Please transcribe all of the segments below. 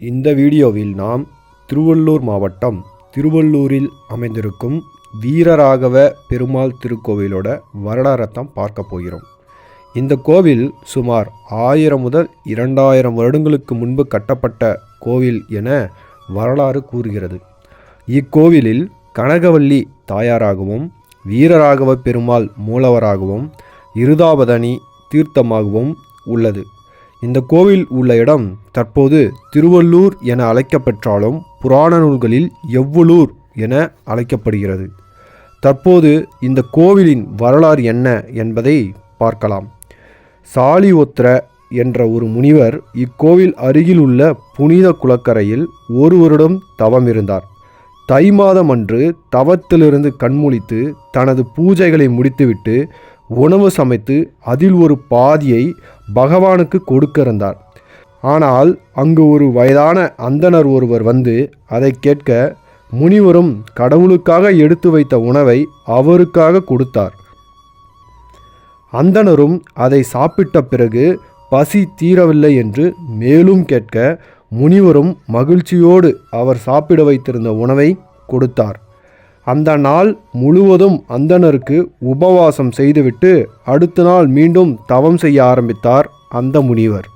இந்த வீடியோவில் நாம் திருவள்ளூர் மாவட்டம் திருவள்ளூரில் அமைந்திருக்கும் வீரராகவ பெருமாள் திருக்கோவிலோட வரலாறத்தான் பார்க்க போகிறோம். இந்த கோவில் சுமார் ஆயிரம் முதல் இரண்டாயிரம் வருடங்களுக்கு முன்பு கட்டப்பட்ட கோவில் என வரலாறு கூறுகிறது. இக்கோவிலில் கனகவல்லி தாயாராகவும் வீரராகவ பெருமாள் மூலவராகவும் இருதாபதனி தீர்த்தமாகவும் உள்ளது. இந்த கோவில் உள்ள இடம் தற்போது திருவள்ளூர் என அழைக்கப்பெற்றாலும் புராண நூல்களில் எவ்வளூர் என அழைக்கப்படுகிறது. தற்போது இந்த கோவிலின் வரலாறு என்ன என்பதை பார்க்கலாம். சாலிஒத்திர என்ற ஒரு முனிவர் இக்கோவில் அருகில் உள்ள புனித குளக்கரையில் ஒரு வருடம் தவம் இருந்தார். தை மாதம் அன்று தவத்திலிருந்து கண்முழித்து தனது பூஜைகளை முடித்துவிட்டு உணவு சமைத்து அதில் ஒரு பாதியை பகவானுக்கு கொடுக்க இருந்தார் ஆனால் அங்கு ஒரு வயதான அந்தணர் ஒருவர் வந்து அதை கேட்க முனிவரும் கடவுளுக்காக எடுத்து வைத்த உணவை அவருக்காக கொடுத்தார். அந்தணரும் அதை சாப்பிட்ட பிறகு பசி தீரவில்லை என்று மேலும் கேட்க முனிவரும் மகிழ்ச்சியோடு அவர் சாப்பிட வைத்திருந்த உணவை கொடுத்தார். அந்த நாள் முழுவதும் அந்தணருக்கு உபவாசம் செய்துவிட்டு அடுத்த நாள் மீண்டும் தவம் செய்ய ஆரம்பித்தார் அந்த முனிவர்.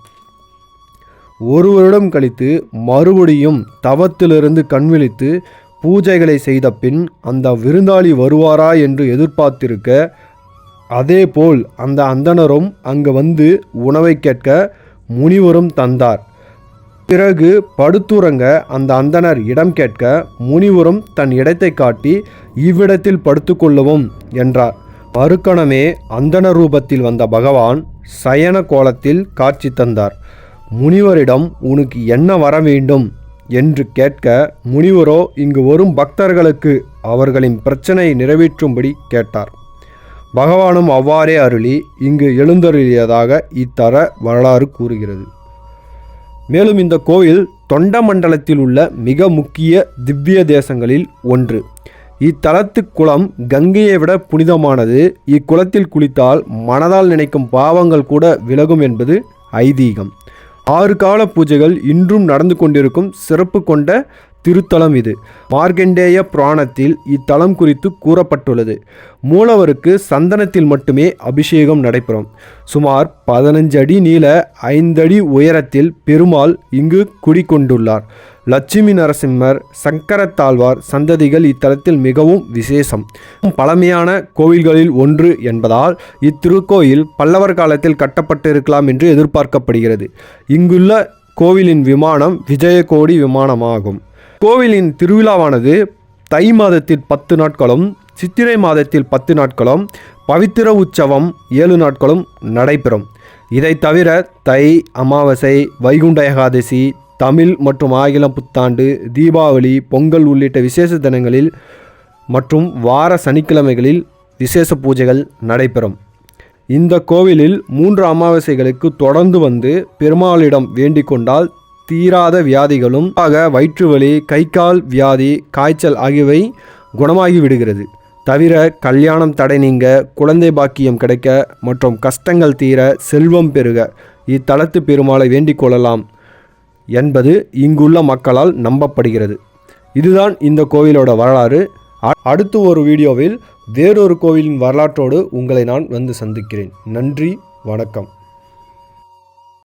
ஒரு வருடம் கழித்து மறுபடியும் தவத்திலிருந்து கண்விழித்து பூஜைகளை செய்த பின் அந்த விருந்தாளி வருவாரா என்று எதிர்பார்த்திருக்க அதேபோல் அந்த அந்தணரும் அங்கு வந்து உணவை கேட்க முனிவரும் தந்தார். பிறகு படுத்துறங்க அந்த அந்தணர் இடம் கேட்க முனிவரும் தன் இடத்தை காட்டி இவ்விடத்தில் படுத்துக்கொள்ளவும் என்றார். மறுக்கணமே அந்தன ரூபத்தில் வந்த பகவான் சயன கோலத்தில் காட்சி தந்தார். முனிவரிடம் உனக்கு என்ன வர வேண்டும்? என்று கேட்க முனிவரோ இங்கு வரும் பக்தர்களுக்கு அவர்களின் பிரச்சனையை நிறைவேற்றும்படி கேட்டார். பகவானும் அவ்வாறே அருளி இங்கு எழுந்தருளியதாக இத்தர வரலாறு கூறுகிறது. மேலும் இந்த கோவில் தொண்டமண்டலத்தில் உள்ள மிக முக்கிய திவ்ய தேசங்களில் ஒன்று. இத்தலத்து குளம் கங்கையை விட புனிதமானது. இக்குளத்தில் குளித்தால் மனதால் நினைக்கும் பாவங்கள் கூட விலகும் என்பது ஐதீகம். ஆறு கால பூஜைகள் இன்றும் நடந்து கொண்டிருக்கும் சிறப்பு கொண்ட திருத்தலம் இது. மார்க்கண்டேய புராணத்தில் இத்தலம் குறித்து கூறப்பட்டுள்ளது. மூலவருக்கு சந்தனத்தில் மட்டுமே அபிஷேகம் நடைபெறும். சுமார் பதினஞ்சு அடி நீள ஐந்தடி உயரத்தில் பெருமாள் இங்கு குடிக்கொண்டுள்ளார் லட்சுமி நரசிம்மர் சங்கரத்தாழ்வார் சந்ததிகள் இத்தலத்தில் மிகவும் விசேஷம். பழமையான கோவில்களில் ஒன்று என்பதால் இத்திருக்கோயில் பல்லவர் காலத்தில் கட்டப்பட்டிருக்கலாம் என்று எதிர்பார்க்கப்படுகிறது. இங்குள்ள கோவிலின் விமானம் விஜயகோடி விமானமாகும். கோவிலின் திருவிழாவானது தை மாதத்தில் பத்து நாட்களும் சித்திரை மாதத்தில் பத்து நாட்களும் பவித்திர உற்சவம் ஏழு நாட்களும் நடைபெறும். இதை தவிர தை அமாவாசை வைகுண்ட ஏகாதசி தமிழ் மற்றும் ஆங்கிலம் புத்தாண்டு தீபாவளி பொங்கல் உள்ளிட்ட விசேஷ தினங்களில் மற்றும் வார சனிக்கிழமைகளில் விசேஷ பூஜைகள் நடைபெறும். இந்த கோவிலில் மூன்று அமாவாசைகளுக்கு தொடர்ந்து வந்து பெருமாளிடம் வேண்டிக் கொண்டால் தீராத வியாதிகளும் ஆக வயிற்றுவலி கை கால் வியாதி காய்ச்சல் ஆகியவை குணமாகி விடுகிறது தவிர கல்யாணம் தடை நீங்க குழந்தை பாக்கியம் கிடைக்க மற்றும் கஷ்டங்கள் தீர செல்வம் பெருக இத்தலத்து பெருமாளை வேண்டிக் கொள்ளலாம் என்பது இங்குள்ள மக்களால் நம்பப்படுகிறது. இதுதான் இந்த கோவிலோட வரலாறு. அடுத்து ஒரு வீடியோவில் வேறொரு கோவிலின் வரலாற்றோடு உங்களை நான் வந்து சந்திக்கிறேன். நன்றி வணக்கம்.